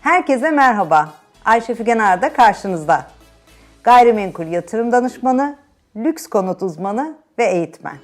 Herkese merhaba. Ayşe Fügen Arda karşınızda. Gayrimenkul yatırım danışmanı, lüks konut uzmanı ve eğitmen.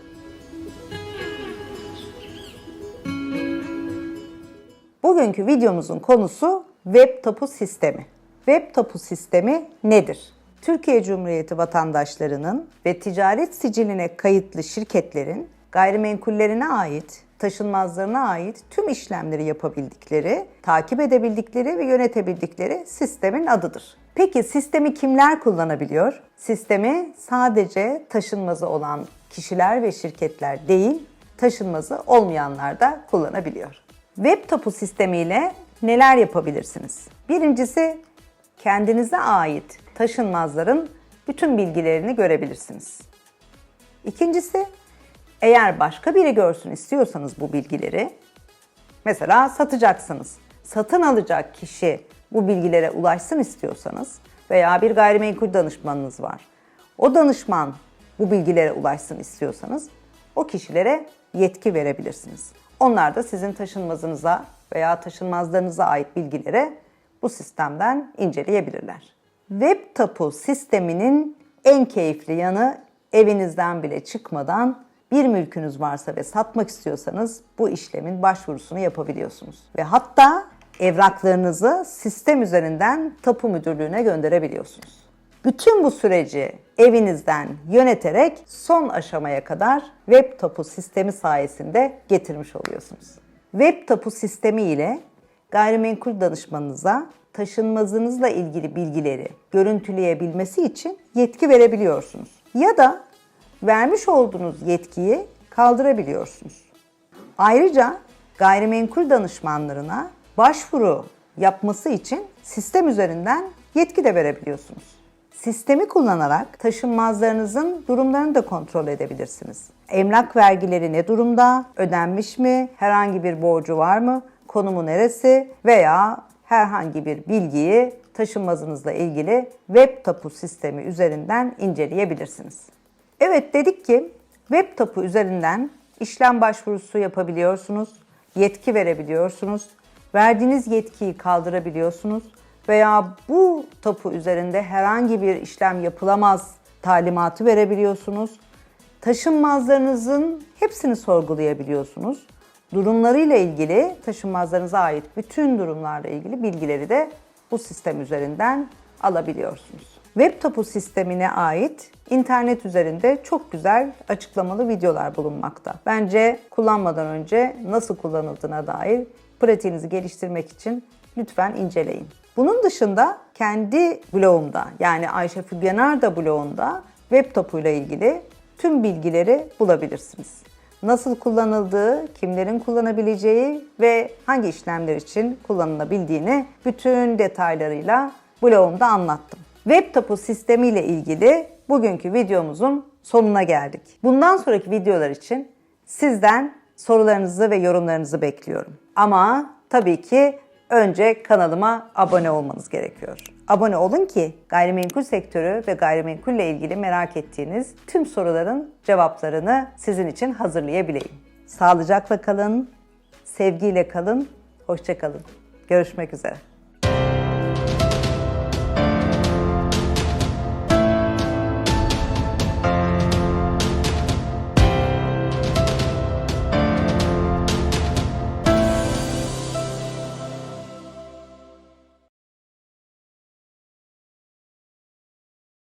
Bugünkü videomuzun konusu web tapu sistemi. Web tapu sistemi nedir? Türkiye Cumhuriyeti vatandaşlarının ve ticaret siciline kayıtlı şirketlerin gayrimenkullerine ait, taşınmazlarına ait tüm işlemleri yapabildikleri, takip edebildikleri ve yönetebildikleri sistemin adıdır. Peki sistemi kimler kullanabiliyor? Sistemi sadece taşınmazı olan kişiler ve şirketler değil, taşınmazı olmayanlar da kullanabiliyor. Web tapu sistemiyle neler yapabilirsiniz? Birincisi kendinize ait taşınmazların bütün bilgilerini görebilirsiniz. İkincisi eğer başka biri görsün istiyorsanız bu bilgileri mesela satacaksınız. Satın alacak kişi bu bilgilere ulaşsın istiyorsanız veya bir gayrimenkul danışmanınız var. O danışman bu bilgilere ulaşsın istiyorsanız o kişilere yetki verebilirsiniz. Onlar da sizin taşınmazınıza veya taşınmazlarınıza ait bilgilere bu sistemden inceleyebilirler. Web tapu sisteminin en keyifli yanı evinizden bile çıkmadan bir mülkünüz varsa ve satmak istiyorsanız bu işlemin başvurusunu yapabiliyorsunuz. Ve hatta evraklarınızı sistem üzerinden tapu müdürlüğüne gönderebiliyorsunuz. Bütün bu süreci evinizden yöneterek son aşamaya kadar web tapu sistemi sayesinde getirmiş oluyorsunuz. Web tapu sistemi ile gayrimenkul danışmanınıza taşınmazınızla ilgili bilgileri görüntüleyebilmesi için yetki verebiliyorsunuz. Ya da vermiş olduğunuz yetkiyi kaldırabiliyorsunuz. Ayrıca gayrimenkul danışmanlarına başvuru yapması için sistem üzerinden yetki de verebiliyorsunuz. Sistemi kullanarak taşınmazlarınızın durumlarını da kontrol edebilirsiniz. Emlak vergileri ne durumda? Ödenmiş mi? Herhangi bir borcu var mı? Konumu neresi? Veya herhangi bir bilgiyi taşınmazınızla ilgili web tapu sistemi üzerinden inceleyebilirsiniz. Evet dedik ki web tapu üzerinden işlem başvurusu yapabiliyorsunuz, yetki verebiliyorsunuz, verdiğiniz yetkiyi kaldırabiliyorsunuz veya bu tapu üzerinde herhangi bir işlem yapılamaz talimatı verebiliyorsunuz. Taşınmazlarınızın hepsini sorgulayabiliyorsunuz. Durumlarıyla ilgili taşınmazlarınıza ait bütün durumlarla ilgili bilgileri de bu sistem üzerinden alabiliyorsunuz. Web tapu sistemine ait internet üzerinde çok güzel açıklamalı videolar bulunmakta. Bence kullanmadan önce nasıl kullanıldığına dair pratiğinizi geliştirmek için lütfen inceleyin. Bunun dışında kendi blogumda yani Ayşe Fügenar blogunda web tapu ile ilgili tüm bilgileri bulabilirsiniz. Nasıl kullanıldığı, kimlerin kullanabileceği ve hangi işlemler için kullanılabildiğini bütün detaylarıyla blogumda anlattım. Web tapu sistemi ile ilgili bugünkü videomuzun sonuna geldik. Bundan sonraki videolar için sizden sorularınızı ve yorumlarınızı bekliyorum. Ama tabii ki önce kanalıma abone olmanız gerekiyor. Abone olun ki gayrimenkul sektörü ve gayrimenkulle ilgili merak ettiğiniz tüm soruların cevaplarını sizin için hazırlayabileyim. Sağlıcakla kalın, sevgiyle kalın, hoşça kalın. Görüşmek üzere.